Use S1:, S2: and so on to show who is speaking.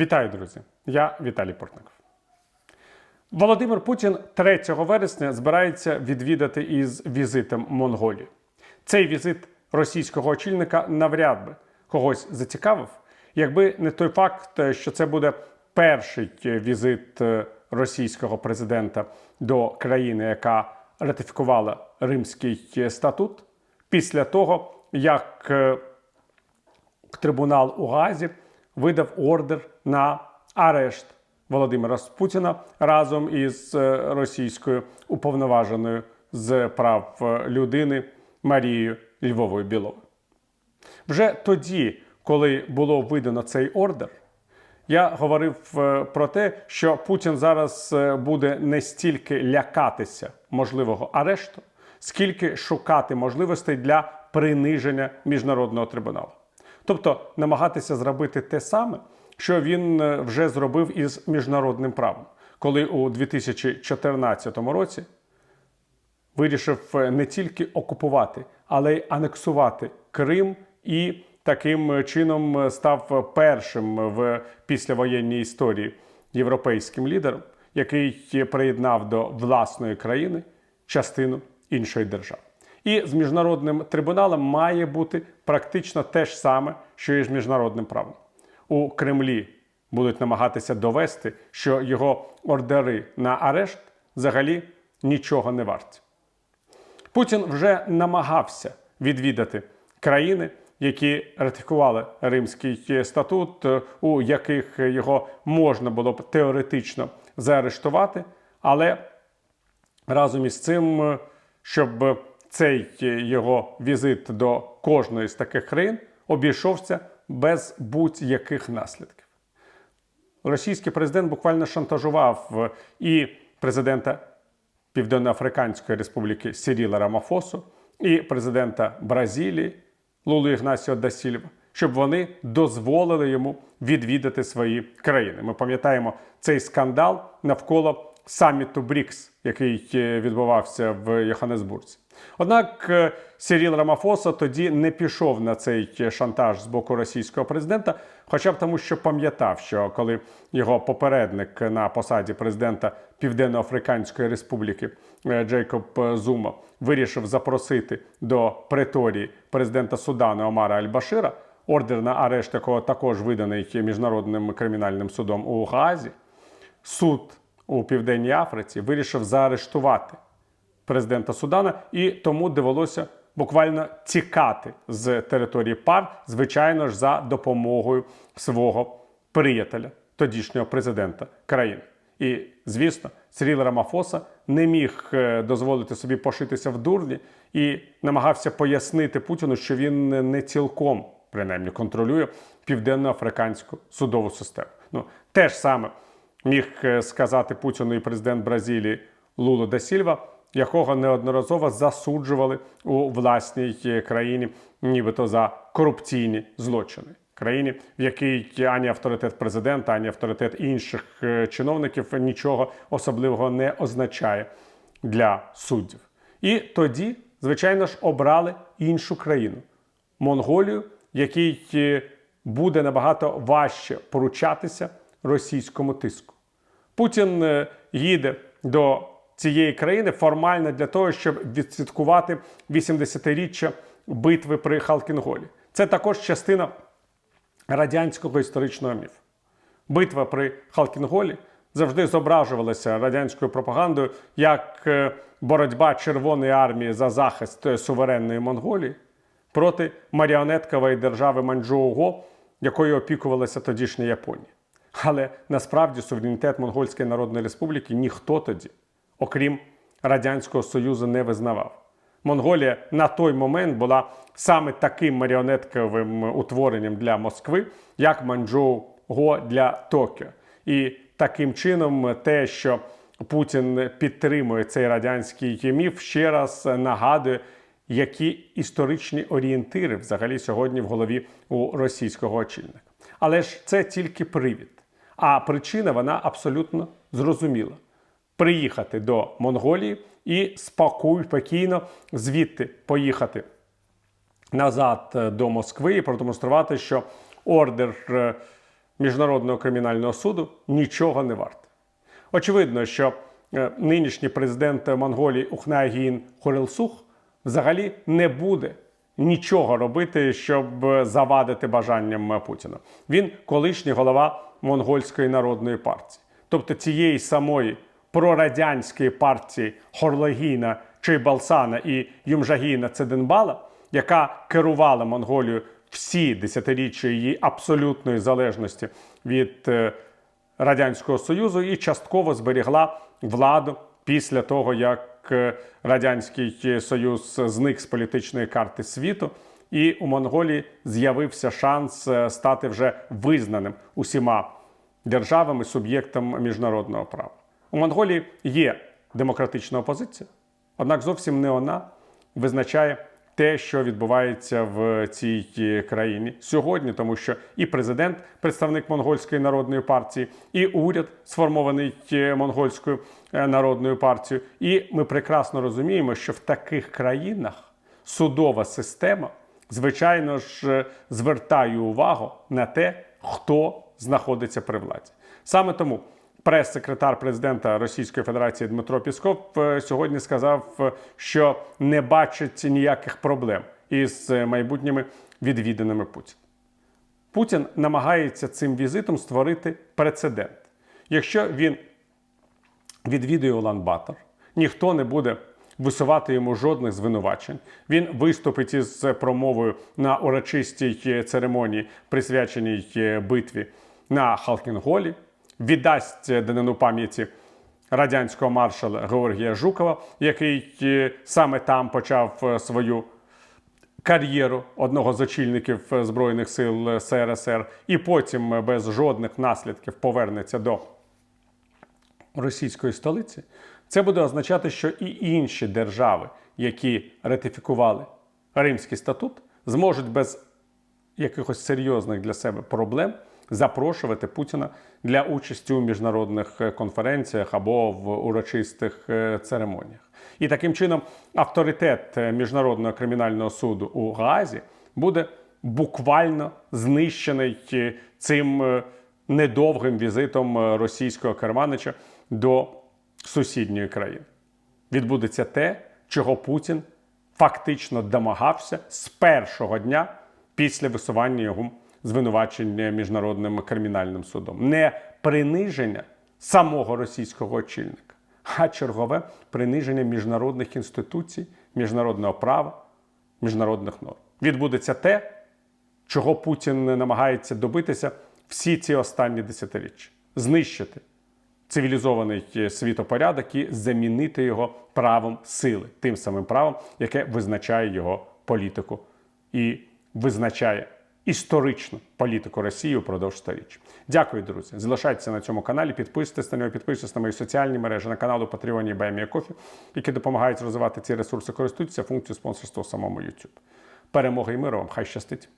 S1: Вітаю, друзі! Я Віталій Портников. Володимир Путін 3 вересня збирається відвідати із візитом Монголію. Цей візит російського очільника навряд би когось зацікавив, якби не той факт, що це буде перший візит російського президента до країни, яка ратифікувала Римський статут, після того, як е, трибунал у Газі видав ордер на арешт Володимира Путіна разом із е, російською уповноваженою з прав е, людини Марією Львовою Біловою. Вже тоді, коли було видано цей ордер, я говорив е, про те, що Путін зараз буде не стільки лякатися можливого арешту, скільки шукати можливостей для приниження міжнародного трибуналу. Тобто намагатися зробити те саме, що він е, вже зробив із міжнародним правом, коли у 2014 році вирішив е, не тільки окупувати, але й анексувати Крим і таким чином е, став першим в післявоєнній історії європейським лідером, який приєднав до власної країни частину іншої держави. І з міжнародним трибуналом має бути практично те ж саме, що і з міжнародним правом. У Кремлі будуть намагатися довести, що його ордери на арешт взагалі нічого не варті. Путін вже намагався відвідати країни, які ратифікували Римський статут, у яких його можна було б теоретично заарештувати, але разом із цим, щоб цей його візит до кожної з таких країн обійшовся без будь-яких наслідків. Російський президент буквально шантажував е, і президента Південноафриканської Республіки Сіріла Рамафосу, і президента Бразилії Лулу Ігнасіо да Сільва, щоб вони дозволили йому відвідати свої країни. Ми пам'ятаємо цей скандал навколо саміту БРІКС, який е, відбувався в Йоханнесбурзі. Однак е, Сіріл Рамафоса тоді не пішов на цей шантаж з боку російського президента, хоча б тому, що пам'ятав, що коли його попередник на посаді президента Південно-Африканської Республіки е, Джейкоб Зума вирішив запросити до преторії президента Судану Омара Аль-Башира, ордер на арешт якого також виданий міжнародним кримінальним судом у Гаазі, суд у Південній Африці вирішив заарештувати президента Судана, і тому довелося буквально тікати з території пар, звичайно ж, за допомогою свого приятеля, тодішнього президента країни. І звісно, Сиріл Рамафоса не міг е, дозволити собі пошитися в дурні і намагався пояснити Путіну, що він не цілком принаймні контролює південно-африканську судову систему. Ну те ж саме міг е, сказати Путіну і президент Бразилії Лулу да Сільва, якого неодноразово засуджували у власній країні, нібито за корупційні злочини. Країні, в якій ані авторитет президента, ані авторитет інших е, чиновників нічого особливого не означає для суддів. І тоді, звичайно ж, обрали іншу країну Монголію, якій е, буде набагато важче поручатися російському тиску. Путін е, їде до цієї країни формально для того, щоб відсвяткувати 80-річчя битви при Халкінголі. Це також частина радянського історичного міфу. Битва при Халкінголі завжди зображувалася радянською пропагандою як е, боротьба Червоної армії за захист е, суверенної Монголії проти маріонеткової держави Маньчжоу-Го, якою опікувалася тодішня Японія. Але насправді суверенітет Монгольської Народної Республіки ніхто тоді, окрім Радянського Союзу, не визнавав. Монголія на той момент була саме таким маріонетковим утворенням для Москви, як Манчжоу-Го для Токіо. І таким чином, те, що Путін підтримує цей радянський міф, ще раз нагадує, які історичні орієнтири взагалі сьогодні в голові у російського очільника. Але ж це тільки привід. А причина вона абсолютно зрозуміла: приїхати до Монголії і спокій, спокійно звідти поїхати назад е, до Москви і продемонструвати, що ордер е, міжнародного кримінального суду нічого не варте. Очевидно, що е, нинішній президент Монголії Ухнаагін Хорилсух взагалі не буде нічого робити, щоб завадити бажанням Путіна. Він колишній голова монгольської народної партії, тобто цієї самої прорадянської партії Хорлагіна Чейбалсана і Юмжагіна Цеденбала, яка керувала Монголією всі десятиріччя її абсолютної залежності від е, Радянського Союзу і частково зберігла владу після того, як е, Радянський Союз зник з політичної карти світу, і у Монголії з'явився шанс е, стати вже визнаним усіма державами суб'єктом міжнародного права. У Монголії є демократична опозиція, однак зовсім не вона визначає те, що відбувається в цій країні сьогодні, тому що і президент, представник монгольської народної партії, і уряд, сформований е, монгольською е, народною партією. І ми прекрасно розуміємо, що в таких країнах судова система, звичайно ж, е, звертає увагу на те, хто знаходиться при владі. Саме тому прес-секретар президента Російської Федерації Дмитро Пісков е, сьогодні сказав, е, що не бачить ніяких проблем із майбутніми відвіданими Путіна. Путін намагається цим візитом створити прецедент. Якщо він відвідує Улан-Батор, ніхто не буде висувати йому жодних звинувачень. Він виступить із промовою на урочистій церемонії, присвяченій битві на Халкінголі, віддасть данину пам'яті радянського маршала Георгія Жукова, який е, саме там почав е, свою кар'єру одного з очільників е, Збройних сил СРСР, і потім е, без жодних наслідків повернеться до російської столиці, це буде означати, що і інші держави, які ратифікували Римський статут, зможуть без якихось серйозних для себе проблем запрошувати Путіна для участі у міжнародних е, конференціях або в урочистих е, церемоніях. І таким чином авторитет е, міжнародного кримінального суду у Гаазі буде буквально знищений цим недовгим візитом російського керманича до сусідньої країни. Відбудеться те, чого Путін фактично домагався з першого дня після висування його звинувачення міжнародним кримінальним судом. Не приниження самого російського очільника, а чергове приниження міжнародних інституцій, міжнародного права, міжнародних норм. Відбудеться те, чого Путін намагається добитися всі ці останні десятиріччя знищити цивілізований е, світопорядок і замінити його правом сили, тим самим правом, яке визначає його політику і визначає історичну політику Росії упродовж сторіч. Дякую, друзі. Залишайтеся на цьому каналі, підписуйтесь на нього, підписуйтесь на мої соціальні мережі, на канал у Patreon Баймія Кофі, які допомагають розвивати ці ресурси, користуйтеся функцією спонсорства самому YouTube. Перемоги і миру вам! Хай щастить!